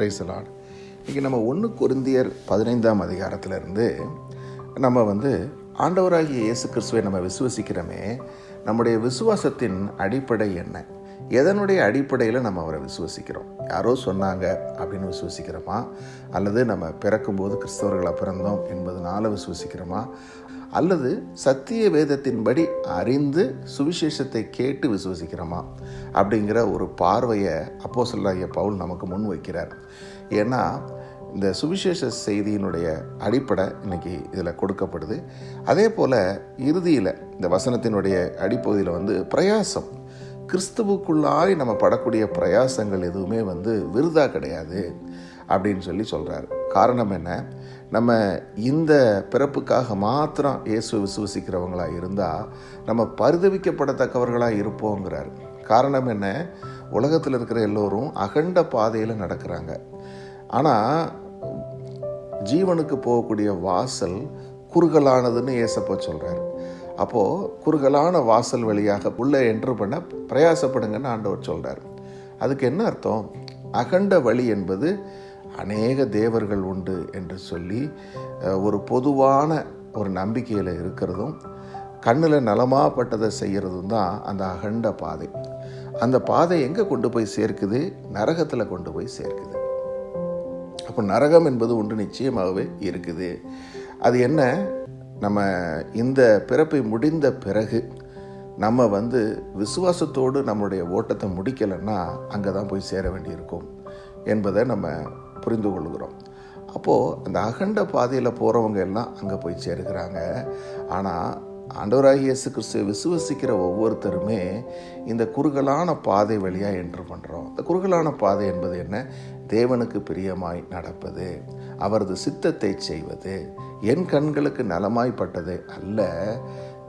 பிரைசலாட் இன்றைக்கி நம்ம ஒன்று குருந்தியர் பதினைந்தாம் அதிகாரத்திலிருந்து நம்ம வந்து ஆண்டவராகிய இயேசு கிறிஸ்துவை நம்ம விசுவசிக்கிறோமே நம்முடைய விசுவாசத்தின் அடிப்படை என்ன? எதனுடைய அடிப்படையில் நம்ம அவரை விசுவசிக்கிறோம்? யாரோ சொன்னாங்க அப்படின்னு விசுவசிக்கிறோமா? அல்லது நம்ம பிறக்கும்போது கிறிஸ்தவர்களாக பிறந்தோம் என்பதனால விசுவசிக்கிறோமா? அல்லது சத்திய வேதத்தின்படி அறிந்து சுவிசேஷத்தை கேட்டு விசுவசிக்கிறோமா அப்படிங்கிற ஒரு பார்வையை அப்போ சொல்லாகிய பவுல் நமக்கு முன் வைக்கிறார். ஏன்னா இந்த சுவிசேஷ செய்தியினுடைய அடிப்படை இன்னைக்கு இதில் கொடுக்கப்படுது. அதே போல் இறுதியில் இந்த வசனத்தினுடைய அடிப்பகுதியில் வந்து பிரயாசம். கிறிஸ்துவுக்குள்ளாய் நம்ம படக்கூடிய பிரயாசங்கள் எதுவுமே வந்து விருதா கிடையாது அப்படின்னு சொல்லி சொல்கிறார் காரணம் என்ன? நம்ம இந்த பிறப்புக்காக மாத்திரம் இயேசு விசுவசிக்கிறவங்களாக இருந்தால் நம்ம பரிதவிக்கப்படத்தக்கவர்களாக இருப்போங்கிறார். காரணம் என்ன? உலகத்தில் இருக்கிற எல்லோரும் அகண்ட பாதையில் நடக்கிறாங்க. ஆனால் ஜீவனுக்கு போகக்கூடிய வாசல் குறுகலானதுன்னு ஏசப்போ சொல்கிறார் அப்போது குறுகலான வாசல் வழியாக உள்ளே என்ட்ரு பண்ண பிரயாசப்படுங்கன்னு ஆண்டவர் சொல்கிறார் அதுக்கு என்ன அர்த்தம்? அகண்ட வழி என்பது அநேக தேவர்கள் உண்டு என்று சொல்லி ஒரு பொதுவான ஒரு நம்பிக்கையில் இருக்கிறதும் கண்ணில் நலமாப்பட்டதை செய்கிறதும் தான் அந்த அகண்ட பாதை. அந்த பாதை எங்கே கொண்டு போய் சேர்க்குது? நரகத்தில் கொண்டு போய் சேர்க்குது. அப்போ நரகம் என்பது ஒன்று நிச்சயமாகவே இருக்குது. அது என்ன? நம்ம இந்த பிறப்பை முடிந்த பிறகு நம்ம வந்து விசுவாசத்தோடு நம்மளுடைய ஓட்டத்தை முடிக்கலைன்னா அங்கே தான் போய் சேர வேண்டியிருக்கும் என்பதை நம்ம புரிந்து கொள்கிறோம் அப்போது அந்த அகண்ட பாதையில் போகிறவங்க எல்லாம் அங்கே போய் சேருகிறாங்க. ஆனால் ஆண்டவராகி இயேசு கிறிஸ்துவை விசுவசிக்கிற ஒவ்வொருத்தருமே இந்த குறுகலான பாதை வழியாக என்ட்ரு பண்ணுறோம் இந்த குறுகலான பாதை என்பது என்ன? தேவனுக்கு பிரியமாய் நடப்பது அவரது சித்தத்தை செய்வது என் கண்களுக்கு நலமாய்ப்பட்டது அல்ல.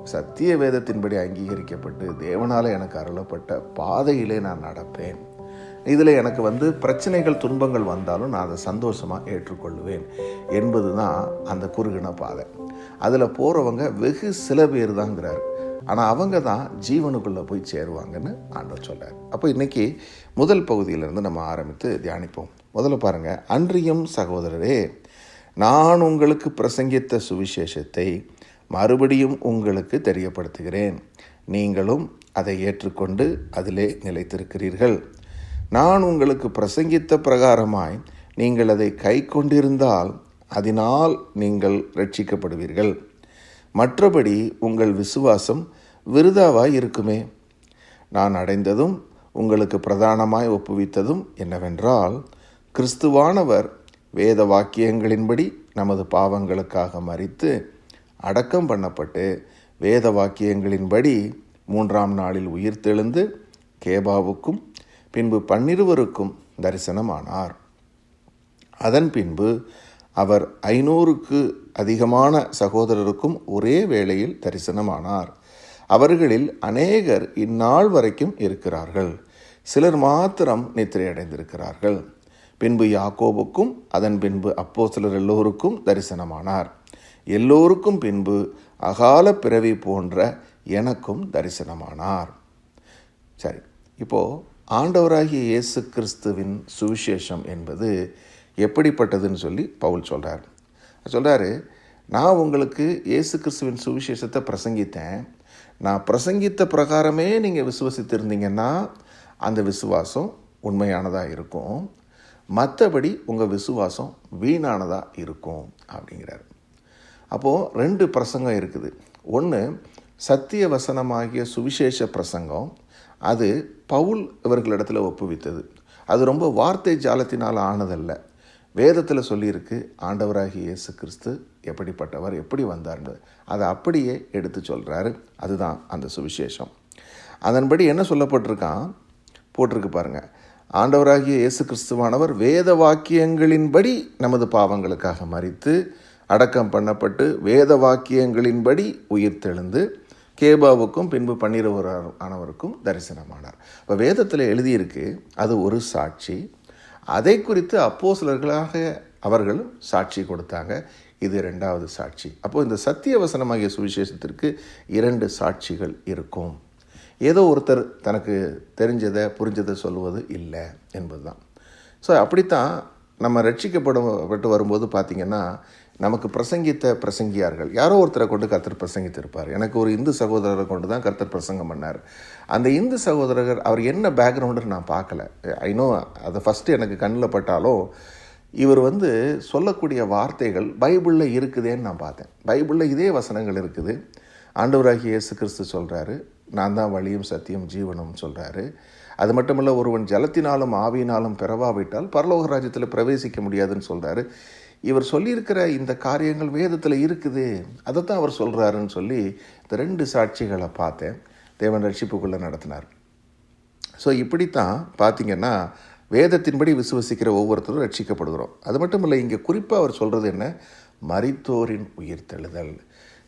சத்திய வேதத்தின்படி அங்கீகரிக்கப்பட்டு தேவனால் எனக்கு அருளப்பட்ட பாதையிலே நான் நடப்பேன். இதில் எனக்கு வந்து பிரச்சனைகள் துன்பங்கள் வந்தாலும் நான் அதை சந்தோஷமாக ஏற்றுக்கொள்வேன் என்பது தான் அந்த குறுகின பாதை. அதில் போகிறவங்க வெகு சில பேர் தாங்கிறார். ஆனால் அவங்க தான் ஜீவனுக்குள்ளே போய் சேருவாங்கன்னு ஆண்டவர் சொல்கிறார் அப்போ இன்றைக்கி முதல் பகுதியிலேருந்து நம்ம ஆரம்பித்து தியானிப்போம். முதல்ல பாருங்கள் அன்றியும் சகோதரரே நான் உங்களுக்கு பிரசங்கித்த சுவிசேஷத்தை மறுபடியும் உங்களுக்கு தெரியப்படுத்துகிறேன். நீங்களும் அதை ஏற்றுக்கொண்டு அதிலே நிலைத்திருக்கிறீர்கள். நான் உங்களுக்கு பிரசங்கித்த பிரகாரமாய் நீங்கள் அதை கை கொண்டிருந்தால் அதனால் நீங்கள் ரட்சிக்கப்படுவீர்கள் மற்றபடி உங்கள் விசுவாசம் விருதாவாய் இருக்குமே. நான் அடைந்ததும் உங்களுக்கு பிரதானமாய் ஒப்புவித்ததும் என்னவென்றால் கிறிஸ்துவானவர் வேத வாக்கியங்களின்படி நமது பாவங்களுக்காக மறித்து அடக்கம் பண்ணப்பட்டு வேத வாக்கியங்களின்படி மூன்றாம் நாளில் உயிர்த்தெழுந்து கேபாவுக்கும் பின்பு பன்னிருவருக்கும் தரிசனமானார். அதன் பின்பு அவர் ஐநூறுக்கு அதிகமான சகோதரருக்கும் ஒரே வேளையில் தரிசனமானார். அவர்களில் அநேகர் இந்நாள் வரைக்கும் இருக்கிறார்கள். சிலர் மாத்திரம் நித்திரையடைந்திருக்கிறார்கள். பின்பு யாக்கோபுக்கும் அதன் பின்பு அப்போ சிலர் எல்லோருக்கும் தரிசனமானார். எல்லோருக்கும் பின்பு அகால பிறவி போன்ற எனக்கும் தரிசனமானார். சரி இப்போது ஆண்டவராகிய இயேசு கிறிஸ்துவின் சுவிசேஷம் என்பது எப்படிப்பட்டதுன்னு சொல்லி பவுல் சொல்கிறார் சொல்கிறாரு நான் உங்களுக்கு இயேசு கிறிஸ்துவின் சுவிசேஷத்தை பிரசங்கித்தேன். நான் பிரசங்கித்த பிரகாரமே நீங்கள் விசுவசித்திருந்தீங்கன்னா அந்த விசுவாசம் உண்மையானதாக இருக்கும். மற்றபடி உங்கள் விசுவாசம் வீணானதாக இருக்கும் அப்படிங்கிறார். அப்போது ரெண்டு பிரசங்கம் இருக்குது. ஒன்று சத்திய வசனமாகிய சுவிசேஷ பிரசங்கம் அது பவுல் இவர்களிடத்தில் ஒப்புவித்தது. அது ரொம்ப வார்த்தை ஜாலத்தினால் ஆனதல்ல. வேதத்தில் சொல்லியிருக்கு ஆண்டவராகி இயேசு கிறிஸ்து எப்படிப்பட்டவர் எப்படி வந்தார்ன்றது அதை அப்படியே எடுத்து சொல்கிறாரு அதுதான் அந்த சுவிசேஷம். அதன்படி என்ன சொல்லப்பட்டிருக்கான்? போட்டிருக்கு பாருங்கள் ஆண்டவராகிய இயேசு கிறிஸ்துவானவர் வேத வாக்கியங்களின்படி நமது பாவங்களுக்காக மறித்து அடக்கம் பண்ணப்பட்டு வேத வாக்கியங்களின்படி உயிர்த்தெழுந்து கேபாவுக்கும் பின்பு பன்னிரவர் ஆனவருக்கும் தரிசனமானார். இப்போ வேதத்தில் எழுதியிருக்கு அது ஒரு சாட்சி. அதை குறித்து அப்போ சிலர்களாக அவர்கள் சாட்சி கொடுத்தாங்க. இது ரெண்டாவது சாட்சி. அப்போது இந்த சத்திய வசனமாகிய சுவிசேஷத்திற்கு இரண்டு சாட்சிகள் இருக்கும். ஏதோ ஒருத்தர் தனக்கு தெரிஞ்சதை புரிஞ்சதை சொல்லுவது இல்லை என்பது தான் ஸோ அப்படித்தான் நம்ம ரட்சிக்கப்பட்டு வரும்போது பார்த்திங்கன்னா நமக்கு பிரசங்கித்த பிரசங்கியார்கள். யாரோ ஒருத்தரை கொண்டு கர்த்தர் பிரசங்கித்திருப்பார். எனக்கு ஒரு இந்து சகோதரரை கொண்டு தான் கர்த்தர் பிரசங்கம் பண்ணார். அந்த இந்து சகோதரர் அவர் என்ன பேக்ரவுண்டுன்னு நான் பார்க்கல. ஐ நோ அதை ஃபஸ்ட்டு எனக்கு கண்ணில் பட்டாலும் இவர் வந்து சொல்லக்கூடிய வார்த்தைகள் பைபிளில் இருக்குதேன்னு நான் பார்த்தேன். பைபிளில் இதே வசனங்கள் இருக்குது. ஆண்டவராகி இயேசு கிறிஸ்து சொல்கிறாரு நான் தான் வழியும் சத்தியம் ஜீவனும் சொல்கிறாரு அது மட்டுமல்ல ஒருவன் ஜலத்தினாலும் ஆவியினாலும் பிறவாவிட்டால் பரலோக ராஜ்யத்தில் பிரவேசிக்க முடியாதுன்னு சொல்கிறாரு இவர் சொல்லியிருக்கிற இந்த காரியங்கள் வேதத்தில் இருக்குது. அதை தான் அவர் சொல்கிறாருன்னு சொல்லி இந்த ரெண்டு சாட்சிகளை பார்த்தேன். தேவன் ரட்சிப்புக்குள்ளே நடத்தினார். ஸோ இப்படித்தான் பார்த்தீங்கன்னா வேதத்தின்படி விசுவசிக்கிற ஒவ்வொருத்தரும் ரட்சிக்கப்படுகிறோம். அது மட்டும் இல்லை இங்கே குறிப்பாக அவர் சொல்கிறது என்ன? மரித்தோரின் உயிர்த்தெழுதல்.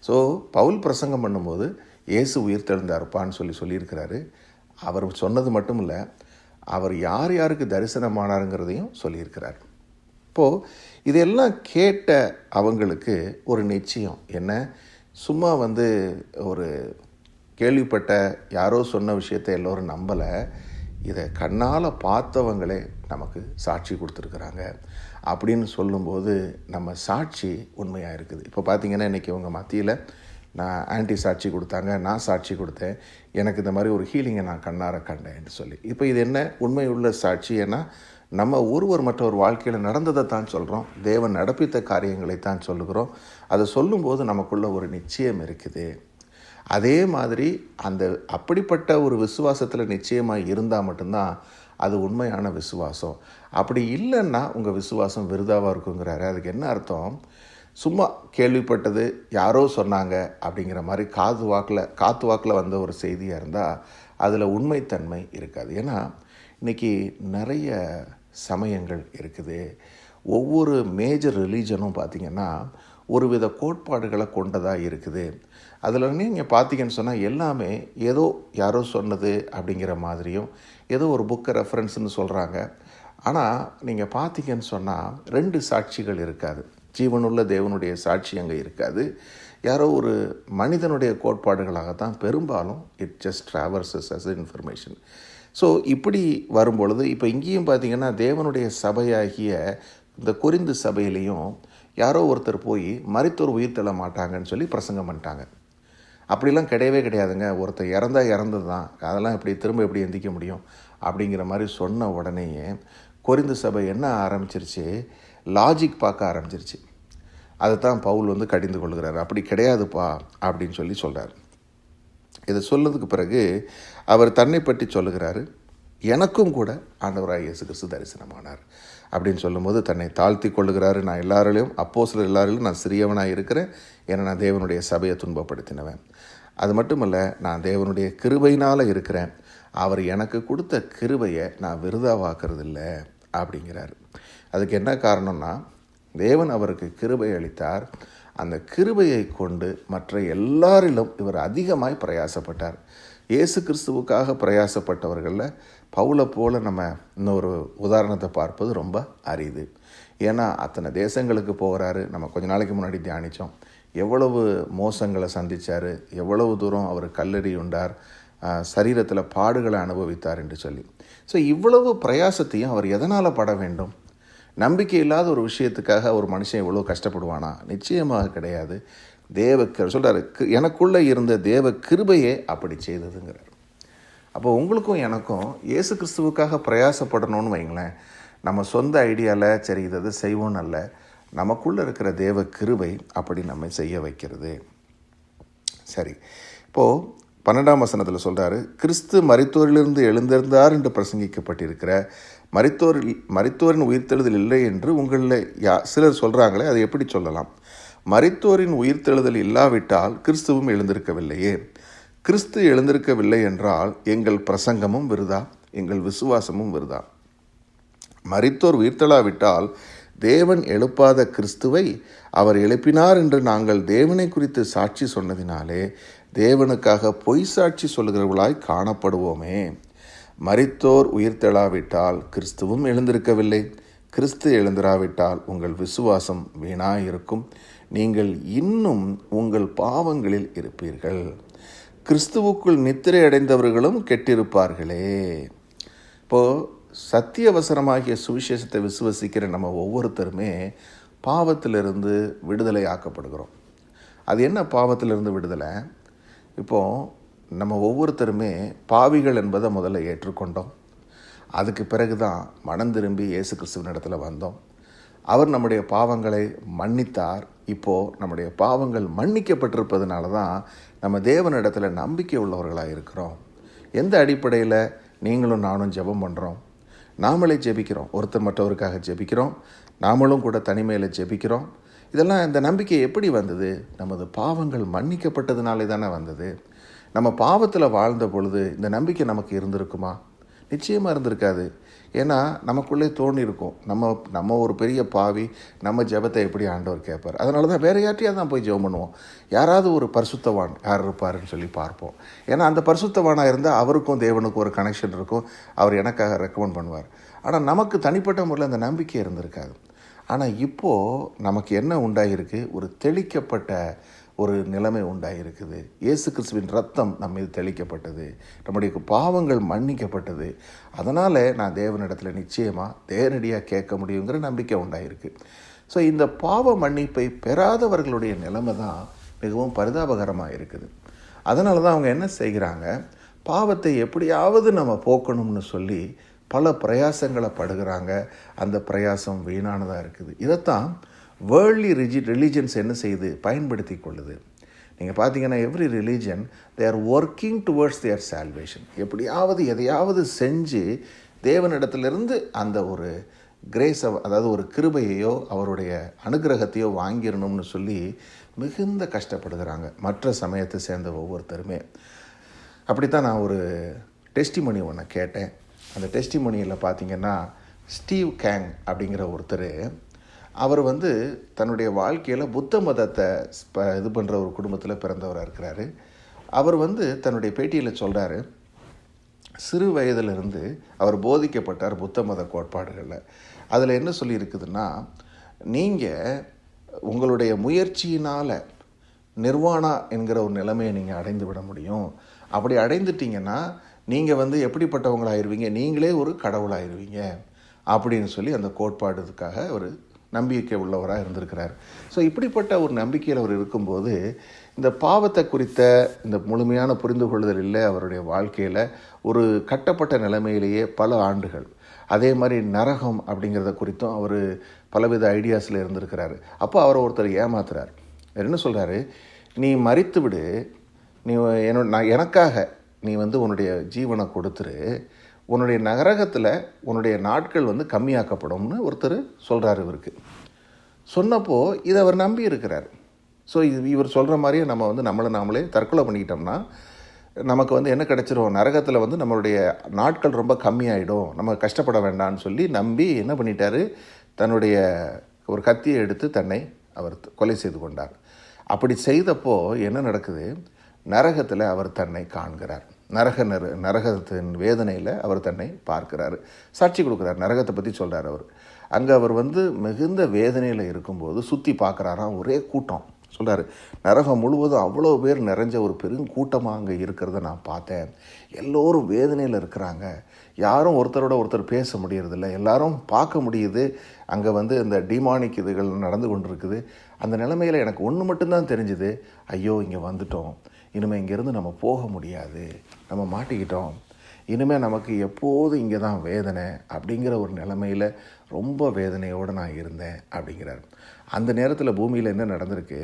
ஸோ பவுல் பிரசங்கம் பண்ணும்போது இயேசு உயிர்த்தெழுந்தாருப்பான்னு சொல்லி சொல்லியிருக்கிறாரு. அவர் சொன்னது மட்டும் இல்லை அவர் யார் யாருக்கு தரிசனமானாருங்கிறதையும் சொல்லியிருக்கிறார். இப்போது இதெல்லாம் கேட்ட அவங்களுக்கு ஒரு நிச்சயம். என்ன? சும்மா வந்து ஒரு கேள்விப்பட்ட யாரோ சொன்ன விஷயத்தை எல்லோரும் நம்பலை. இதை கண்ணால் பார்த்தவங்களே நமக்கு சாட்சி கொடுத்துருக்குறாங்க. அப்படின்னு சொல்லும்போது நம்ம சாட்சி உண்மையாக இருக்குது. இப்போ பார்த்தீங்கன்னா இன்றைக்கி இவங்க மத்தியில் நான் ஆன்டி சாட்சி கொடுத்தாங்க நான் சாட்சி கொடுத்தேன். எனக்கு இந்த மாதிரி ஒரு ஹீலிங்கை நான் கண்ணார கண்டேன் சொல்லி. இப்போ இது என்ன உண்மை உள்ள சாட்சி? ஏன்னா நம்ம ஒருவர் மற்றவர் வாழ்க்கையில் நடந்ததை தான் சொல்கிறோம் தேவன் நடப்பித்த காரியங்களை தான் சொல்லுகிறோம். அதை சொல்லும்போது நமக்குள்ள ஒரு நிச்சயம் இருக்குது. அதே மாதிரி அந்த அப்படிப்பட்ட ஒரு விசுவாசத்தில் நிச்சயமாக இருந்தால் மட்டும்தான் அது உண்மையான விசுவாசம். அப்படி இல்லைன்னா உங்கள் விசுவாசம் விருதாவாக இருக்குங்கிறாரு. அதுக்கு என்ன அர்த்தம்? சும்மா கேள்விப்பட்டது யாரோ சொன்னாங்க அப்படிங்கிற மாதிரி காது வாக்கில் காத்து வாக்கில் வந்த ஒரு செய்தியாக இருந்தால் அதில் உண்மைத்தன்மை இருக்காது. ஏன்னா இன்றைக்கி நிறைய சமயங்கள் இருக்குது. ஒவ்வொரு மேஜர் ரிலீஜனும் பார்த்திங்கன்னா ஒரு வித கோட்பாடுகளை கொண்டதாக இருக்குது. அதில் நீங்கள் பார்த்தீங்கன்னு சொன்னால் எல்லாமே ஏதோ யாரோ சொன்னது அப்படிங்கிற மாதிரியும் ஏதோ ஒரு புக்கை ரெஃபரன்ஸ்னு சொல்கிறாங்க ஆனால் நீங்கள் பார்த்தீங்கன்னு சொன்னால் ரெண்டு சாட்சிகள் இருக்காது. ஜீவனுள்ள தேவனுடைய சாட்சி அங்கே இருக்காது. யாரோ ஒரு மனிதனுடைய கோட்பாடுகளாகத்தான் பெரும்பாலும் it just travels as information so இப்படி வரும்பொழுது இப்போ இங்கேயும் பார்த்தீங்கன்னா தேவனுடைய சபையாகிய இந்த குறிந்து சபையிலையும் யாரோ ஒருத்தர் போய் மறித்தோர் உயிர் தள்ள மாட்டாங்கன்னு சொல்லி பிரசங்கம் பண்ணிட்டாங்க. அப்படிலாம் கிடையவே கிடையாதுங்க. ஒருத்தர் இறந்தா இறந்தது தான். அதெல்லாம் எப்படி திரும்ப எப்படி எந்திக்க முடியும்? அப்படிங்கிற மாதிரி சொன்ன உடனேயே கொரிந்து சபை என்ன ஆரம்பிச்சிருச்சு? லாஜிக் பார்க்க ஆரம்பிச்சிருச்சு. அதை தான் பவுல் வந்து கடிந்து கொள்கிறார். அப்படி கிடையாதுப்பா அப்படின்னு சொல்லி சொல்கிறார் இதை சொல்லதுக்கு பிறகு அவர் தன்னை பற்றி சொல்லுகிறாரு எனக்கும் கூட ஆண்டவராக இயேசு கிறிஸ்து தரிசனமானார் அப்படின்னு சொல்லும்போது தன்னை தாழ்த்தி கொள்ளுகிறாரு. நான் எல்லாரிலையும் அப்போ சில எல்லாரிலும் நான் சிறியவனாக இருக்கிறேன். ஏன்னா நான் தேவனுடைய சபையை துன்பப்படுத்தினவன். அது மட்டுமல்ல நான் தேவனுடைய கிருபையினால் இருக்கிறேன். அவர் எனக்கு கொடுத்த கிருபையை நான் விருதாவாக்குறது இல்லை அப்படிங்கிறார். அதுக்கு என்ன காரணம்னா தேவன் அவருக்கு கிருபை அளித்தார். அந்த கிருபையை கொண்டு மற்ற எல்லாரிலும் இவர் அதிகமாய் பிரயாசப்பட்டார். இயேசு கிறிஸ்துவுக்காக பிரயாசப்பட்டவர்களில் பவுலை போல நம்ம இன்னொரு உதாரணத்தை பார்ப்பது ரொம்ப அரிது. ஏன்னா அத்தனை தேசங்களுக்கு போகிறாரு நம்ம கொஞ்ச நாளைக்கு முன்னாடி தியானித்தோம் எவ்வளவு மோசங்களை சந்தித்தார் எவ்வளவு தூரம் அவர் கல்லறி உண்டார். சரீரத்தில் பாடுகளை அனுபவித்தார் என்று சொல்லி. ஸோ இவ்வளவு பிரயாசத்தையும் அவர் எதனால் பட வேண்டும்? நம்பிக்கை இல்லாத ஒரு விஷயத்துக்காக ஒரு மனுஷன் எவ்வளோ கஷ்டப்படுவானா? நிச்சயமாக கிடையாது. தேவ சொல்கிறார் எனக்குள்ளே இருந்த தேவ கிருபையே அப்படி செய்ததுங்கிறார். அப்போ உங்களுக்கும் எனக்கும் இயேசு கிறிஸ்துவுக்காக பிரயாசப்படணும்னு வைங்களேன். நம்ம சொந்த ஐடியாவில் சரி இதை செய்வோம் அல்ல. நமக்குள்ளே இருக்கிற தேவ கிருபை அப்படி நம்மை செய்ய வைக்கிறது. சரி இப்போது பன்னெண்டாம் வசனத்தில் சொல்கிறாரு கிறிஸ்து மருத்துவரிலிருந்து எழுந்திருந்தார் என்று பிரசங்கிக்கப்பட்டிருக்கிற மறித்தோரில் மறித்தோரின் உயிர்த்தெழுதல் இல்லை என்று உங்களில் யா சிலர் சொல்கிறாங்களே அதை எப்படி சொல்லலாம்? மரித்தோரின் உயிர்த்தெழுதல் இல்லாவிட்டால் கிறிஸ்துவும் எழுந்திருக்கவில்லையே. கிறிஸ்து எழுந்திருக்கவில்லை என்றால் எங்கள் பிரசங்கமும் விருதா? எங்கள் விசுவாசமும் விருதா? மரித்தோர் உயிர்த்தெழாவிட்டால் தேவன் எழுப்பாத கிறிஸ்துவை அவர் எழுப்பினார் என்று நாங்கள் தேவனை குறித்து சாட்சி சொன்னதினாலே தேவனுக்காக பொய் சாட்சி சொல்கிறவர்களாய் காணப்படுவோமே. மறித்தோர் உயிர்த்தெழாவிட்டால் கிறிஸ்துவும் எழுந்திருக்கவில்லை. கிறிஸ்து எழுந்திராவிட்டால் உங்கள் விசுவாசம் வீணாயிருக்கும். நீங்கள் இன்னும் உங்கள் பாவங்களில் இருப்பீர்கள். கிறிஸ்துவுக்குள் நித்திரை அடைந்தவர்களும் கெட்டிருப்பார்களே. இப்போது சத்திய அவசரமாகிய சுவிசேஷத்தை விசுவசிக்கிற நம்ம ஒவ்வொருத்தருமே பாவத்திலிருந்து விடுதலை ஆக்கப்படுகிறோம் அது என்ன பாவத்திலிருந்து விடுதலை? இப்போது நம்ம ஒவ்வொருத்தருமே பாவிகள் என்பதை முதல்ல ஏற்றுக்கொண்டோம். அதுக்கு பிறகு தான் மனம் திரும்பி இயேசு கிறிஸ்துவின் இடத்துல வந்தோம். அவர் நம்முடைய பாவங்களை மன்னித்தார். இப்போது நம்முடைய பாவங்கள் மன்னிக்கப்பட்டிருப்பதனால தான் நம்ம தேவனிடத்தில் நம்பிக்கை உள்ளவர்களாக இருக்கிறோம். எந்த அடிப்படையில் நீங்களும் நானும் ஜெபம் பண்ணுறோம் நாமளே ஜெபிக்கிறோம். ஒருத்தர் மற்றவருக்காக ஜெபிக்கிறோம். நாமளும் கூட தனிமையில் ஜெபிக்கிறோம். இதெல்லாம் இந்த நம்பிக்கை எப்படி வந்தது? நமது பாவங்கள் மன்னிக்கப்பட்டதுனாலே தானே வந்தது? நம்ம பாவத்தில் வாழ்ந்த பொழுது இந்த நம்பிக்கை நமக்கு இருந்திருக்குமா? நிச்சயமாக இருந்திருக்காது. ஏன்னா நமக்குள்ளே தோணியிருக்கும் நம்ம நம்ம ஒரு பெரிய பாவி நம்ம ஜெபத்தை எப்படி ஆண்டவர் கேட்பார்? அதனால தான் வேறு யார்ட்டையாக தான் போய் ஜெபம் பண்ணுவோம். யாராவது ஒரு பரிசுத்தவான் யார் இருப்பாருன்னு சொல்லி பார்ப்போம். ஏன்னா அந்த பரிசுத்தவானாக இருந்தால் அவருக்கும் தேவனுக்கும் ஒரு கனெக்ஷன் இருக்கும். அவர் எனக்காக ரெக்கமெண்ட் பண்ணுவார். ஆனால் நமக்கு தனிப்பட்ட முறையில் அந்த நம்பிக்கை இருந்திருக்காது. ஆனால் இப்போது நமக்கு என்ன உண்டாகிருக்கு ஒரு தெளிக்கப்பட்ட ஒரு நிலைமை உண்டாயிருக்குது. இயேசு கிறிஸ்துவின் ரத்தம் நம்ம மீது தெளிக்கப்பட்டது. நம்முடைய பாவங்கள் மன்னிக்கப்பட்டது. அதனால் நான் தேவனிடத்தில் நிச்சயமாக நேரடியாக கேட்க முடியுங்கிற நம்பிக்கை உண்டாயிருக்கு. ஸோ இந்த பாவ மன்னிப்பை பெறாதவர்களுடைய நிலைமை தான் மிகவும் பரிதாபகரமாக இருக்குது அதனால தான் அவங்க என்ன செய்கிறாங்க? பாவத்தை எப்படியாவது நம்ம போக்கணும்னு சொல்லி பல பிரயாசங்களை படுகிறாங்க. அந்த பிரயாசம் வீணானதாக இருக்குது. இதைத்தான் வேர்ல்ட்லி ரிஜி ரிலீஜன்ஸ் என்ன செய்யுது பயன்படுத்தி கொள்ளுது? நீங்கள் பார்த்தீங்கன்னா every religion they are working towards their salvation எப்படியாவது எதையாவது செஞ்சு தேவனிடத்திலிருந்து அந்த ஒரு கிரேஸை அதாவது ஒரு கிருபையையோ அவருடைய அனுகிரகத்தையோ வாங்கிடணும்னு சொல்லி மிகுந்த கஷ்டப்படுகிறாங்க மற்ற சமயத்தை சேர்ந்த ஒவ்வொருத்தருமே. அப்படித்தான் நான் ஒரு டெஸ்டிமணி ஒன்று கேட்டேன். அந்த டெஸ்டிமணியில் பார்த்தீங்கன்னா ஸ்டீவ் கேங் அப்படிங்கிற ஒருத்தர் அவர் வந்து தன்னுடைய வாழ்க்கையில் புத்த மதத்தை இது பண்ணுற ஒரு குடும்பத்தில் பிறந்தவராக இருக்கிறாரு. அவர் வந்து தன்னுடைய பேட்டியில் சொல்கிறாரு சிறு வயதிலிருந்து அவர் போதிக்கப்பட்டார் புத்த மத கோட்பாடுகளில். அதில் என்ன சொல்லியிருக்குதுன்னா நீங்கள் உங்களுடைய முயற்சியினால் நிர்வாணா என்கிற ஒரு நிலைமையை நீங்கள் அடைந்து விட முடியும். அப்படி அடைந்துட்டீங்கன்னா நீங்கள் வந்து எப்படிப்பட்டவங்களாயிருவீங்க? நீங்களே ஒரு கடவுளாயிருவீங்க. அப்படின்னு சொல்லி அந்த கோட்பாடுக்காக ஒரு நம்பிக்கை உள்ளவராக இருந்திருக்கிறார். ஸோ இப்படிப்பட்ட ஒரு நம்பிக்கையில் அவர் இருக்கும்போது இந்த பாவத்தை குறித்த இந்த முழுமையான புரிந்து கொள்ளுதல் இல்லை அவருடைய வாழ்க்கையில் ஒரு கட்டப்பட்ட நிலைமையிலேயே பல ஆண்டுகள். அதே மாதிரி நரகம் அப்படிங்கிறத குறித்தும் அவர் பலவித ஐடியாஸில் இருந்திருக்கிறாரு. அப்போ அவரை ஒருத்தர் ஏமாத்துறார். என்ன சொல்கிறாரு நீ மறித்து விடு. நீ என்னோட நான் எனக்காக நீ வந்து உன்னுடைய ஜீவனை கொடுத்துரு. உன்னுடைய நகரகத்தில் உன்னுடைய நாட்கள் வந்து கம்மியாக்கப்படும்னு ஒருத்தர் சொல்கிறார் இவருக்கு. சொன்னப்போ இதை அவர் நம்பி இருக்கிறார். ஸோ இது இவர் சொல்கிற மாதிரியே நம்ம வந்து நம்மளை நாமளே தற்கொலை பண்ணிக்கிட்டோம்னா நமக்கு வந்து என்ன கிடச்சிரும்? நரகத்தில் வந்து நம்மளுடைய நாட்கள் ரொம்ப கம்மியாயிடும். நம்ம கஷ்டப்பட வேண்டாம்னு சொல்லி நம்பி என்ன பண்ணிட்டாரு? தன்னுடைய ஒரு கத்தியை எடுத்து தன்னை அவர் கொலை செய்து கொண்டார். அப்படி செய்தப்போ என்ன நடக்குது? நரகத்தில் அவர் தன்னை காண்கிறார். நரக நர நரகத்தின் வேதனையில் அவர் தன்னை பார்க்கிறாரு. சாட்சி கொடுக்குறாரு நரகத்தை பற்றி சொல்கிறார் அவர். அங்கே அவர் வந்து மிகுந்த வேதனையில் இருக்கும்போது சுற்றி பார்க்குறாராம் ஒரே கூட்டம். சொல்கிறார் நரகம் முழுவதும் அவ்வளோ பேர் நிறைஞ்ச ஒரு பெரும் கூட்டமாக அங்கே இருக்கிறத நான் பார்த்தேன். எல்லோரும் வேதனையில் இருக்கிறாங்க. யாரும் ஒருத்தரோட ஒருத்தர் பேச முடியறதில்ல. எல்லாரும் பார்க்க முடியுது. அங்கே வந்து இந்த டிமானிக் இதுகள் நடந்து கொண்டிருக்குது. அந்த நிலைமையில் எனக்கு ஒன்று மட்டும்தான் தெரிஞ்சுது. ஐயோ இங்கே வந்துட்டோம். இனிமேல் இங்கேருந்து நம்ம போக முடியாது. நம்ம மாட்டிக்கிட்டோம். இனிமேல் நமக்கு எப்போதும் இங்கே தான் வேதனை அப்படிங்கிற ஒரு நிலமையில் ரொம்ப வேதனையோடு நான் இருந்தேன் அப்படிங்கிறார். அந்த நேரத்தில் பூமியில் என்ன நடந்திருக்கு?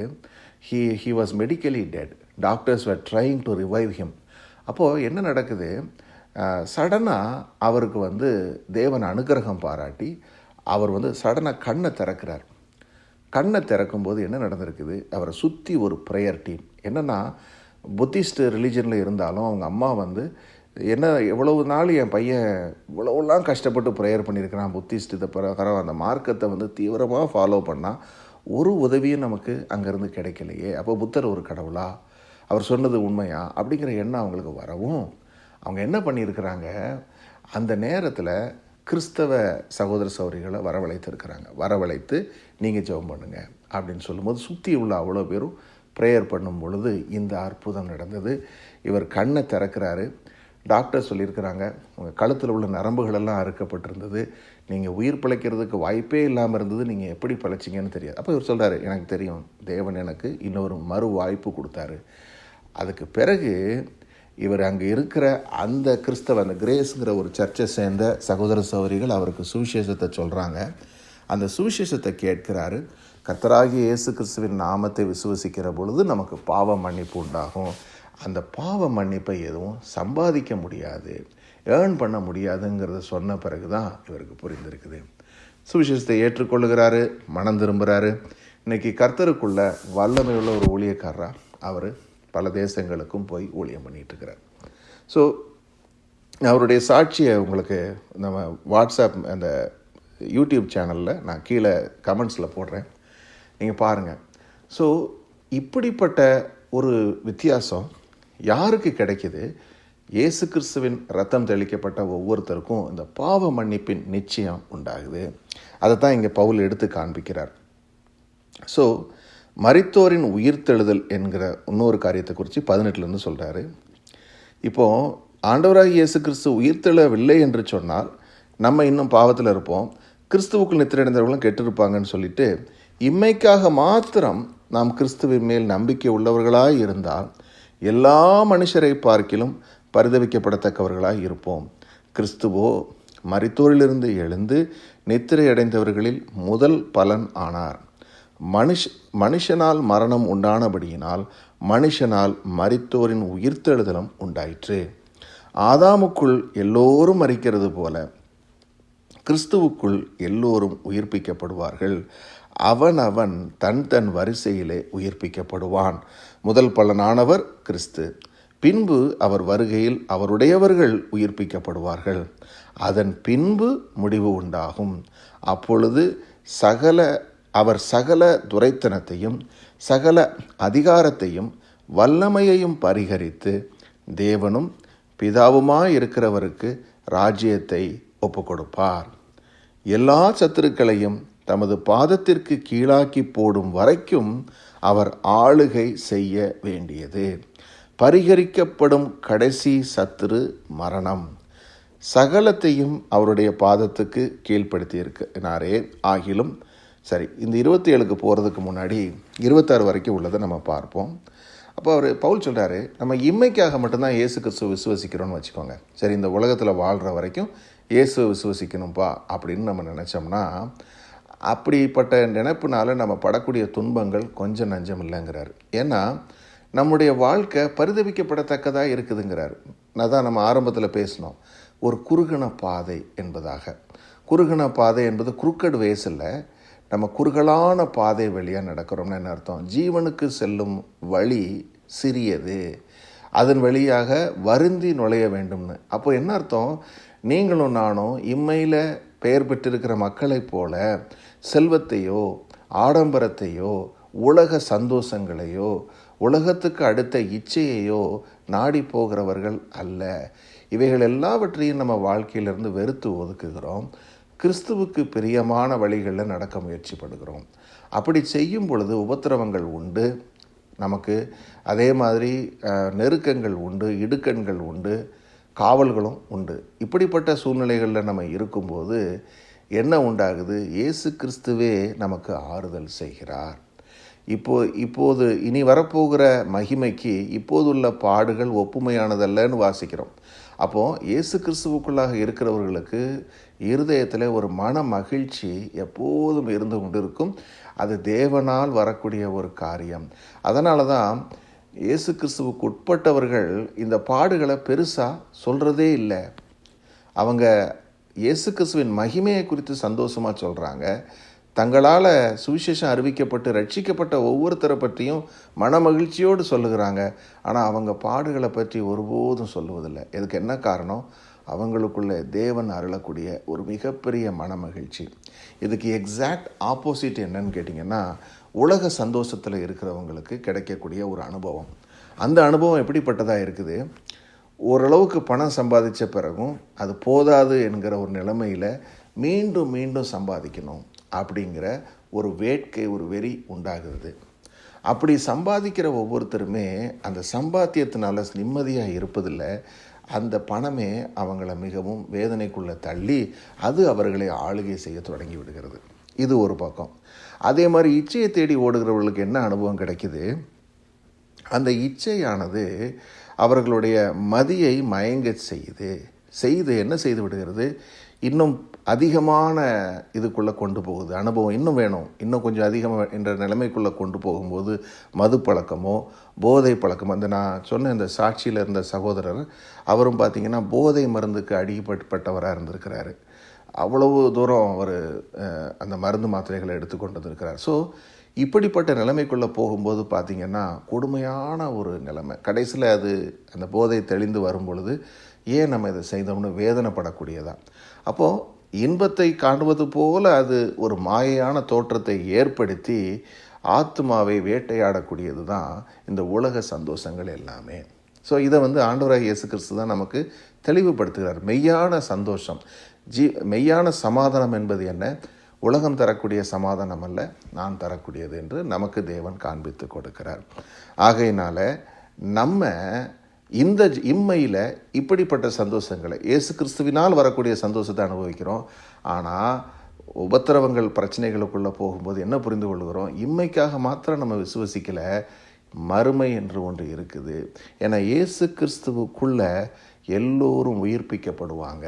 He he was medically dead doctors were trying to revive him அப்போது என்ன நடக்குது? சடனாக அவருக்கு வந்து தேவன் அனுகிரகம் பாராட்டி அவர் வந்து சடனாக கண்ணை திறக்கிறார். கண்ணை திறக்கும்போது என்ன நடந்திருக்குது? அவரை சுற்றி ஒரு ப்ரேயர் டீம் என்னென்னா புத்திஸ்ட் ரிலீஜனில் இருந்தாலும் அவங்க அம்மா வந்து என்ன எவ்வளவு நாள் என் பையன் இவ்வளவுலாம் கஷ்டப்பட்டு ப்ரேயர் பண்ணியிருக்கிறான் புத்திஸ்ட் இதை பிரகாரம் அந்த மார்க்கத்தை வந்து தீவிரமாக ஃபாலோ பண்ணால் ஒரு உதவியும் நமக்கு அங்கேருந்து கிடைக்கலையே. அப்போ புத்தர் ஒரு கடவுளா? அவர் சொன்னது உண்மையா? அப்படிங்கிற எண்ணம் அவங்களுக்கு வரவும் அவங்க என்ன பண்ணியிருக்கிறாங்க? அந்த நேரத்தில் கிறிஸ்தவ சகோதர சௌரிகளை வரவழைத்திருக்கிறாங்க. வரவழைத்து நீங்கள் ஜெபம் பண்ணுங்க அப்படின்னு சொல்லும்போது சுற்றி உள்ள அவ்வளோ பேரும் ப்ரேயர் பண்ணும் பொழுது இந்த அற்புதம் நடந்தது. இவர் கண்ணை திறக்கிறாரு. டாக்டர் சொல்லியிருக்கிறாங்க உங்கள் கழுத்தில் உள்ள நரம்புகளெல்லாம் அறுக்கப்பட்டிருந்தது. நீங்கள் உயிர் பிழைக்கிறதுக்கு வாய்ப்பே இல்லாமல் இருந்தது. நீங்கள் எப்படி பிழைச்சிங்கன்னு தெரியாது. அப்போ இவர் சொல்கிறாரு எனக்கு தெரியும். தேவன் எனக்கு இன்னொரு மறு வாய்ப்பு கொடுத்தாரு. அதுக்கு பிறகு இவர் அங்கே இருக்கிற அந்த கிறிஸ்தவ அந்த கிரேஸுங்கிற ஒரு சர்ச்சை சேர்ந்த சகோதர சௌரிகள் அவருக்கு சுவிசேஷத்தை சொல்கிறாங்க அந்த சுவிசேஷத்தை கேட்கிறாரு. கர்த்தராகிய இயேசு கிறிஸ்துவின் நாமத்தை விசுவசிக்கிற பொழுது நமக்கு பாவ மன்னிப்பு உண்டாகும். அந்த பாவ மன்னிப்பை எதுவும் சம்பாதிக்க முடியாது. ஏர்ன் பண்ண முடியாதுங்கிறத சொன்ன பிறகு தான் இவருக்கு புரிந்திருக்குது. சுவிசேஷத்தை ஏற்றுக்கொள்ளுகிறாரு மனம் திரும்புகிறாரு இன்னைக்கு கர்த்தருக்குள்ள வல்லமை உள்ள ஒரு ஊழியக்காரராக அவர் பல தேசங்களுக்கும் போய் ஊழியம் பண்ணிகிட்ருக்கிறார். ஸோ அவருடைய சாட்சியை உங்களுக்கு நம்ம வாட்ஸ்அப் அந்த யூடியூப் சேனலில் நான் கீழே கமெண்ட்ஸில் போடுறேன். நீங்கள் பாருங்கள் ஸோ இப்படிப்பட்ட ஒரு வித்தியாசம் யாருக்கு கிடைக்கிது? இயேசு கிறிஸ்துவின் ரத்தம் தெளிக்கப்பட்ட ஒவ்வொருத்தருக்கும் இந்த பாவ மன்னிப்பின் நிச்சயம் உண்டாகுது. அதை தான் இங்கே பவுல் எடுத்து காண்பிக்கிறார். ஸோ மரித்தோரின் உயிர்த்தெழுதல் என்கிற இன்னொரு காரியத்தை குறித்து பதினெட்டுலேருந்து சொல்கிறாரு இப்போது ஆண்டவராக இயேசு கிறிஸ்து உயிர்த்தெழவில்லை என்று சொன்னால் நம்ம இன்னும் பாவத்தில் இருப்போம். கிறிஸ்துவுக்குள் நித்திரடைந்தவர்களும் கெட்டிருப்பாங்கன்னு சொல்லிட்டு இம்மைக்காக மாத்திரம் நாம் கிறிஸ்துவின் மேல் நம்பிக்கை உள்ளவர்களாய் இருந்தால் எல்லா மனுஷரை பார்க்கிலும் பரிதவிக்கப்படத்தக்கவர்களாய் இருப்போம். கிறிஸ்துவோ மரித்தோரிலிருந்து எழுந்து நித்திரை அடைந்தவர்களில் முதல் பலன் ஆனார். மனுஷ் மனுஷனால் மரணம் உண்டானபடியினால் மனுஷனால் மரித்தோரின் உயிர்த்தெழுதலும் உண்டாயிற்று. ஆதாமுக்குள் எல்லோரும் மறிக்கிறது போல கிறிஸ்துவுக்குள் எல்லோரும் உயிர்ப்பிக்கப்படுவார்கள். அவன் அவன் தன் தன் வரிசையிலே உயிர்ப்பிக்கப்படுவான். முதல் பலனானவர் கிறிஸ்து. பின்பு அவர் வருகையில் அவருடையவர்கள் உயிர்ப்பிக்கப்படுவார்கள். அதன் பின்பு முடிவு உண்டாகும். அப்பொழுது சகல அவர் சகல துரைத்தனத்தையும் சகல அதிகாரத்தையும் வல்லமையையும் பரிகரித்து தேவனும் பிதாவுமாயிருக்கிறவருக்கு ராஜ்யத்தை ஒப்புக்கொடுப்பார். எல்லா சத்துருக்களையும் தமது பாதத்திற்கு கீழாக்கி போடும் வரைக்கும் அவர் ஆளுகை செய்ய வேண்டியது. பரிகரிக்கப்படும் கடைசி சத்துரு மரணம். சகலத்தையும் அவருடைய பாதத்துக்கு கீழ்ப்படுத்தியிருக்கிறாரே. ஆகிலும் சரி இந்த இருபத்தி ஏழுக்கு போகிறதுக்கு முன்னாடி இருபத்தாறு வரைக்கும் உள்ளதை நம்ம பார்ப்போம். அப்போ அவர் பவுல் சொல்கிறாரு நம்ம இம்மைக்காக மட்டும்தான் இயேசு கிறிஸ்துவ விசுவசிக்கிறோன்னு வச்சுக்கோங்க. சரி இந்த உலகத்தில் வாழ்கிற வரைக்கும் இயேசுவை விசுவசிக்கணும்ப்பா அப்படின்னு நம்ம நினச்சோம்னா அப்படிப்பட்ட நினைப்புனால நம்ம படக்கூடிய துன்பங்கள் கொஞ்சம் நஞ்சம் இல்லைங்கிறாரு. ஏன்னா நம்முடைய வாழ்க்கை பரிதவிக்கப்படத்தக்கதாக இருக்குதுங்கிறார். அதான் நம்ம ஆரம்பத்தில் பேசினோம். ஒரு குறுகின பாதை என்பதாக. குறுகின பாதை என்பது குறுக்கடு வயசில் நம்ம குறுகலான பாதை வழியாக நடக்கிறோம்னு என்ன அர்த்தம்? ஜீவனுக்கு செல்லும் வழி சிறியது. அதன் வழியாக வருந்தி நுழைய வேண்டும்னு. அப்போ என்ன அர்த்தம்? நீங்களும் நானும் இம்மையில் பெயர் பெற்றிருக்கிற மக்களைப் போல செல்வத்தையோ ஆடம்பரத்தையோ உலக சந்தோஷங்களையோ உலகத்துக்கு அடுத்த இச்சையையோ நாடி போகிறவர்கள் அல்ல. இவைகள் எல்லாவற்றையும் நம்ம வாழ்க்கையிலிருந்து வெறுத்து ஒதுக்குகிறோம். கிறிஸ்துவுக்கு பிரியமான வழிகளில் நடக்க முயற்சி படுகிறோம் அப்படி செய்யும் பொழுது உபத்திரவங்கள் உண்டு. நமக்கு அதே மாதிரி நெருக்கங்கள் உண்டு இடுக்கண்கள் உண்டு. காவல்களும் உண்டு. இப்படிப்பட்ட சூழ்நிலைகளில் நம்ம இருக்கும்போது என்ன உண்டாகுது? இயேசு கிறிஸ்துவே நமக்கு ஆறுதல் செய்கிறார். இப்போ இப்போது இனி வரப்போகிற மகிமைக்கு இப்போதுள்ள பாடுகள் ஒப்புமையானதல்லன்னு வாசிக்கிறோம். அப்போது இயேசு கிறிஸ்துவுக்குள்ளாக இருக்கிறவர்களுக்கு இருதயத்தில் ஒரு மன மகிழ்ச்சி எப்போதும் இருந்து கொண்டிருக்கும். அது தேவனால் வரக்கூடிய ஒரு காரியம். அதனால தான் இயேசு கிறிஸ்துவுக்கு உட்பட்டவர்கள் இந்த பாடுகளை பெருசாக சொல்கிறதே இல்லை. அவங்க இயேசு கிறிஸ்துவின் மகிமையை குறித்து சந்தோஷமாக சொல்கிறாங்க தங்களால் சுவிசேஷம் அறிவிக்கப்பட்டு ரட்சிக்கப்பட்ட ஒவ்வொருத்தரை பற்றியும் மனமகிழ்ச்சியோடு சொல்லுகிறாங்க. ஆனால் அவங்க பாடுகளை பற்றி ஒருபோதும் சொல்லுவதில்லை. இதுக்கு என்ன காரணம்? அவங்களுக்குள்ளே தேவன் அருளக்கூடிய ஒரு மிகப்பெரிய மனமகிழ்ச்சி. இதுக்கு எக்ஸாக்ட் ஆப்போசிட் என்னன்னு கேட்டிங்கன்னா உலக சந்தோஷத்தில் இருக்கிறவங்களுக்கு கிடைக்கக்கூடிய ஒரு அனுபவம். அந்த அனுபவம் எப்படிப்பட்டதாக இருக்குது? ஓரளவுக்கு பணம் சம்பாதித்த பிறகும் அது போதாது என்கிற ஒரு நிலைமையில் மீண்டும் மீண்டும் சம்பாதிக்கணும் அப்படிங்கிற ஒரு வேட்கை ஒரு வெறி உண்டாகிறது அப்படி சம்பாதிக்கிற ஒவ்வொருத்தருமே அந்த சம்பாத்தியத்தினால நிம்மதியாக இருப்பதில்லை. அந்த பணமே அவங்கள மிகவும் வேதனைக்குள்ளே தள்ளி அது அவர்களை ஆளுகை செய்ய தொடங்கி விடுகிறது. இது ஒரு பக்கம். அதே மாதிரி இச்சையை தேடி ஓடுகிறவர்களுக்கு என்ன அனுபவம் கிடைக்குது? அந்த இச்சையானது அவர்களுடைய மதியை மயங்க செய்யுது. செய்து என்ன செய்து விடுகிறது? இன்னும் அதிகமான இதுக்குள்ளே கொண்டு போகுது. அனுபவம் இன்னும் வேணும். இன்னும் கொஞ்சம் அதிகம் என்ற நிலைமைக்குள்ளே கொண்டு போகும்போது மது பழக்கமோ போதை பழக்கமோ அந்த நான் சொன்ன இந்த சாட்சியில் இருந்த சகோதரர் அவரும் பார்த்திங்கன்னா போதை மருந்துக்கு அடிப்பட்டவராக இருந்திருக்கிறாரு. அவ்வளவு தூரம் அவர் அந்த மருந்து மாத்திரைகளை எடுத்துக்கொண்டு இருக்கிறார் ஸோ இப்படிப்பட்ட நிலைமைக்குள்ளே போகும்போது பார்த்திங்கன்னா கொடுமையான ஒரு நிலைமை. கடைசியில் அது அந்த போதை தெளிந்து வரும் பொழுது ஏன் நம்ம இதை செய்தோம்னு வேதனைப்படக்கூடியதான் அப்போது இன்பத்தை காணுவது போல் அது ஒரு மாயையான தோற்றத்தை ஏற்படுத்தி ஆத்மாவை வேட்டையாடக்கூடியது தான் இந்த உலக சந்தோஷங்கள் எல்லாமே. ஸோ இதை வந்து ஆண்டவராக இயேசு கிறிஸ்து தான் நமக்கு தெளிவுபடுத்துகிறார். மெய்யான சந்தோஷம். ஜீ மெய்யான சமாதானம் என்பது என்ன? உலகம் தரக்கூடிய சமாதானம் அல்ல நான் தரக்கூடியது என்று நமக்கு தேவன் காண்பித்து கொடுக்கிறார். ஆகையினால நம்ம இந்த இம்மையில் இப்படிப்பட்ட சந்தோஷங்களை இயேசு கிறிஸ்துவினால் வரக்கூடிய சந்தோஷத்தை அனுபவிக்கிறோம். ஆனால் உபத்திரவங்கள் பிரச்சனைகளுக்குள்ளே போகும்போது என்ன புரிந்து கொள்கிறோம்? இம்மைக்காக மாத்திரம் நம்ம விசுவசிக்கலை மறுமை என்று ஒன்று இருக்குது. ஏன்னா இயேசு கிறிஸ்துவுக்குள்ளே எல்லோரும் உயிர்ப்பிக்கப்படுவாங்க.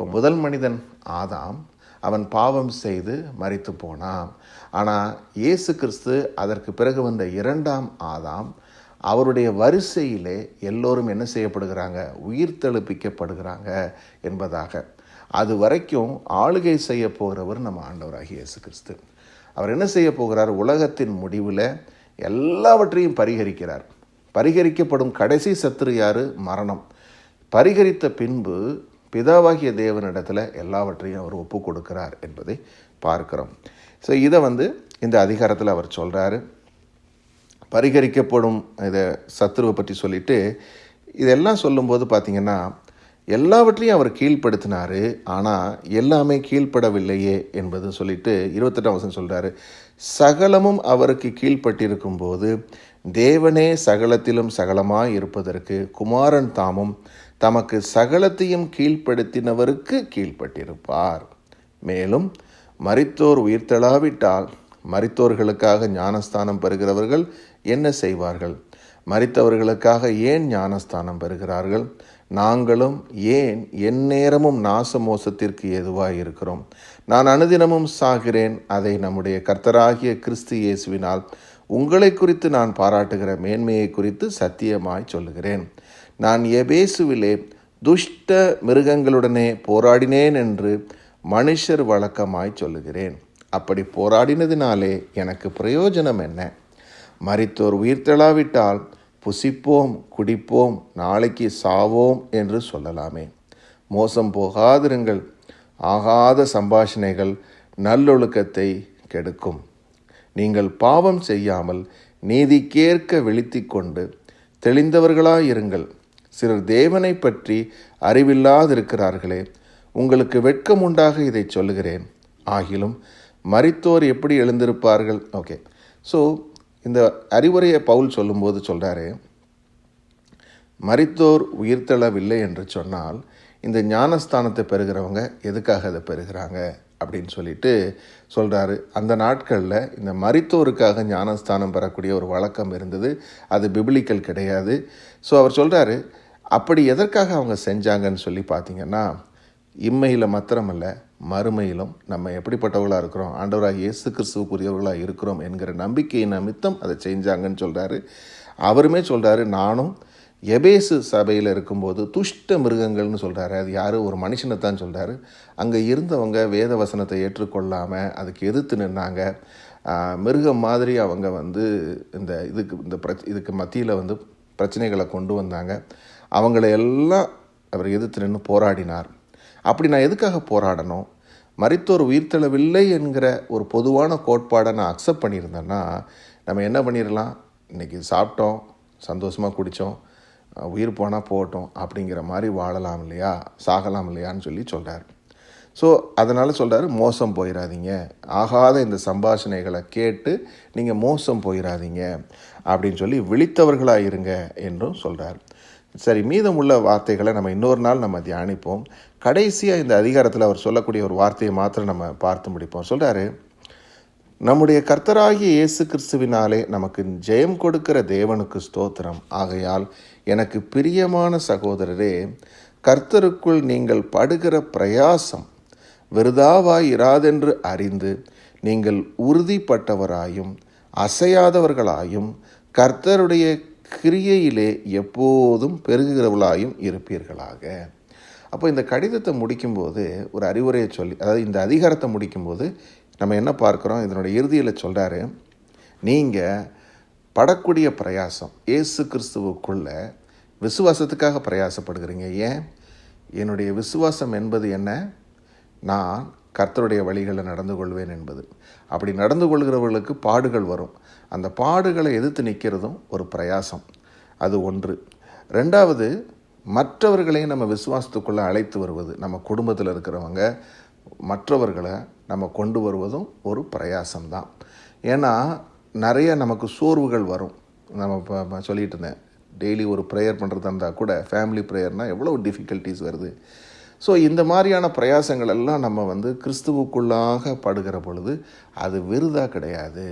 இப்போ முதல் மனிதன் ஆதாம். அவன் பாவம் செய்து மறித்து போனான். ஆனால் இயேசு கிறிஸ்து அதற்கு பிறகு வந்த இரண்டாம் ஆதாம் அவருடைய வரிசையிலே எல்லோரும் என்ன செய்யப்படுகிறாங்க? உயிர் தெழுப்பிக்கப்படுகிறாங்க என்பதாக. அது வரைக்கும் ஆளுகை செய்ய போகிறவர் நம்ம ஆண்டவராகி இயேசு கிறிஸ்து. அவர் என்ன செய்ய போகிறார்? உலகத்தின் முடிவில் எல்லாவற்றையும் பரிகரிக்கிறார். பரிகரிக்கப்படும் கடைசி சத்துரு யார்? மரணம். பரிகரித்த பின்பு பிதாவாகிய தேவனிடத்தில் எல்லாவற்றையும் அவர் ஒப்பு கொடுக்கிறார் என்பதை பார்க்கிறோம். ஸோ இதை வந்து இந்த அதிகாரத்தில் அவர் சொல்கிறாரு பரிகரிக்கப்படும் இதை சத்ருவை பற்றி சொல்லிட்டு இதெல்லாம் சொல்லும்போது பார்த்திங்கன்னா எல்லாவற்றையும் அவர் கீழ்ப்படுத்தினார் ஆனால் எல்லாமே கீழ்ப்படவில்லையே என்பது சொல்லிட்டு இருபத்தெட்டாம் வசனம் சொல்கிறாரு சகலமும் அவருக்கு கீழ்ப்பட்டிருக்கும் போது தேவனே சகலத்திலும் சகலமாக இருப்பதற்கு குமாரன் தாமும் தமக்கு சகலத்தையும் கீழ்ப்படுத்தினவருக்கு கீழ்ப்பட்டிருப்பார். மேலும் மரித்தோர் உயிர்த்தெழாவிட்டால் மறித்தோர்களுக்காக ஞானஸ்தானம் பெறுகிறவர்கள் என்ன செய்வார்கள்? மறித்தவர்களுக்காக ஏன் ஞானஸ்தானம் பெறுகிறார்கள்? நாங்களும் ஏன் எந்நேரமும் நாச மோசத்திற்கு எதுவாக இருக்கிறோம் நான் அனுதினமும் சாகிறேன் அதை நம்முடைய கர்த்தராகிய கிறிஸ்து இயேசுவினால் உங்களை குறித்து நான் பாராட்டுகிற மேன்மையை குறித்து சத்தியமாய் சொல்லுகிறேன். நான் எபேசுவிலே துஷ்ட மிருகங்களுடனே போராடினேன் என்று மனுஷர் வழக்கமாய் சொல்லுகிறேன். அப்படி போராடினதினாலே எனக்கு பிரயோஜனம் என்ன? மறித்தோர் உயிர்த்தெழாவிட்டால் புசிப்போம் குடிப்போம் நாளைக்கு சாவோம் என்று சொல்லலாமே. மோசம் போகாதிருங்கள். ஆகாத சம்பாஷணைகள் நல்லொழுக்கத்தை கெடுக்கும். நீங்கள் பாவம் செய்யாமல் நீதிக்கேற்க விழித்திக்கொண்டு கொண்டு தெளிந்தவர்களாயிருங்கள். சிலர் தேவனை பற்றி அறிவில்லாதிருக்கிறார்களே உங்களுக்கு வெட்கம் உண்டாக இதை சொல்லுகிறேன். ஆகிலும் மரித்தோர் எப்படி எழுந்திருப்பார்கள்? ஓகே. ஸோ இந்த அறிவுரையை பவுல் சொல்லும்போது சொல்கிறாரு மரித்தோர் உயிர்த்தளவில்லை என்று சொன்னால் இந்த ஞானஸ்தானத்தை பெறுகிறவங்க எதுக்காக அதை பெறுகிறாங்க? அப்படின்னு சொல்லிட்டு சொல்கிறாரு அந்த நாட்களில் இந்த மரித்தோருக்காக ஞானஸ்தானம் பெறக்கூடிய ஒரு வழக்கம் இருந்தது. அது பிபிளிக்கல் கிடையாது. ஸோ அவர் சொல்கிறாரு அப்படி எதற்காக அவங்க செஞ்சாங்கன்னு சொல்லி பார்த்தீங்கன்னா இம்மையில் மாத்திரமல்ல மறுமையிலும் நம்ம எப்படிப்பட்டவர்களாக இருக்கிறோம் ஆண்டவராக இயேசு கிறிஸ்துவுக்குரியவர்களாக இருக்கிறோம் என்கிற நம்பிக்கையை நிமித்தம் அதை செஞ்சாங்கன்னு சொல்கிறாரு அவருமே சொல்கிறாரு நானும் எபேசு சபையில் இருக்கும்போது துஷ்ட மிருகங்கள்னு சொல்கிறாரு அது யார்? ஒரு மனுஷனை தான் சொல்கிறாரு அங்கே இருந்தவங்க வேத வசனத்தை ஏற்றுக்கொள்ளாமல் அதுக்கு எதிர்த்து நின்னாங்க. மிருகம் மாதிரி அவங்க வந்து இந்த இதுக்கு இந்த பிரச் இதுக்கு மத்தியில் வந்து பிரச்சனைகளை கொண்டு வந்தாங்க. அவங்கள எல்லாம் அவர் எதிர்த்து நின்று போராடினார். அப்படி நான் எதுக்காக போராடணும்? மறித்தோர் உயிர்த்தளவில்லை என்கிற ஒரு பொதுவான கோட்பாடை நான் அக்செப்ட் பண்ணியிருந்தேன்னா நம்ம என்ன பண்ணிடலாம் இன்றைக்கி சாப்பிட்டோம் சந்தோஷமாக குடித்தோம் உயிர் போனால் போகட்டும் அப்படிங்கிற மாதிரி வாழலாம் இல்லையா? சாகலாம் இல்லையான்னு சொல்லி சொல்கிறார் ஸோ அதனால் சொல்கிறாரு மோசம் போயிடாதீங்க ஆகாத இந்த சம்பாஷணைகளை கேட்டு நீங்கள் மோசம் போயிடாதீங்க அப்படின்னு சொல்லி விழித்தவர்களாக இருங்க என்றும் சொல்கிறார் சரி மீதமுள்ள வார்த்தைகளை நம்ம இன்னொரு நாள் நம்ம தியானிப்போம். கடைசியாக இந்த அதிகாரத்தில் அவர் சொல்லக்கூடிய ஒரு வார்த்தையை மாத்திரம் நம்ம பார்த்து முடிப்போம். சொல்கிறாரு நம்முடைய கர்த்தராகிய இயேசு கிறிஸ்துவினாலே நமக்கு ஜெயம் கொடுக்கிற தேவனுக்கு ஸ்தோத்திரம். ஆகையால் எனக்கு பிரியமான சகோதரரே கர்த்தருக்குள் நீங்கள் படுகிற பிரயாசம் விருதாவாய் இராதென்று அறிந்து நீங்கள் உறுதிப்பட்டவராயும் அசையாதவர்களாயும் கர்த்தருடைய கிரியையிலே எப்போதும் பெருகுகிறவர்களாயும் இருப்பீர்களாக. அப்போ இந்த கடிதத்தை முடிக்கும்போது ஒரு அறிவுரையை சொல்லி அதாவது இந்த அதிகாரத்தை முடிக்கும்போது நம்ம என்ன பார்க்குறோம்? இதனுடைய இறுதியில் சொல்கிறாரு நீங்கள் படக்கூடிய பிரயாசம் ஏசு கிறிஸ்துவுக்குள்ள விசுவாசத்துக்காக பிரயாசப்படுகிறீங்க. ஏன்? என்னுடைய விசுவாசம் என்பது என்ன? நான் கர்த்தருடைய வழிகளில் நடந்து கொள்வேன் என்பது. அப்படி நடந்து கொள்கிறவர்களுக்கு பாடுகள் வரும். அந்த பாடுகளை எதிர்த்து நிற்கிறதும் ஒரு பிரயாசம். அது ஒன்று. ரெண்டாவது மற்றவர்களையும் நம்ம விசுவாசத்துக்குள்ளே அழைத்து வருவது. நம்ம குடும்பத்தில் இருக்கிறவங்க மற்றவர்களை நம்ம கொண்டு வருவதும் ஒரு பிரயாசம்தான். ஏன்னா நிறைய நமக்கு சோர்வுகள் வரும். நம்ம இப்போ சொல்லிட்டு இருந்தேன். டெய்லி ஒரு ப்ரேயர் பண்ணுறதா இருந்தால் கூட ஃபேமிலி ப்ரேயர்னால் எவ்வளோ டிஃபிகல்ட்டிஸ் வருது. ஸோ இந்த மாதிரியான பிரயாசங்கள் எல்லாம் நம்ம வந்து கிறிஸ்துவுக்குள்ளாக படுகிற பொழுது அது விருதாக கிடையாது.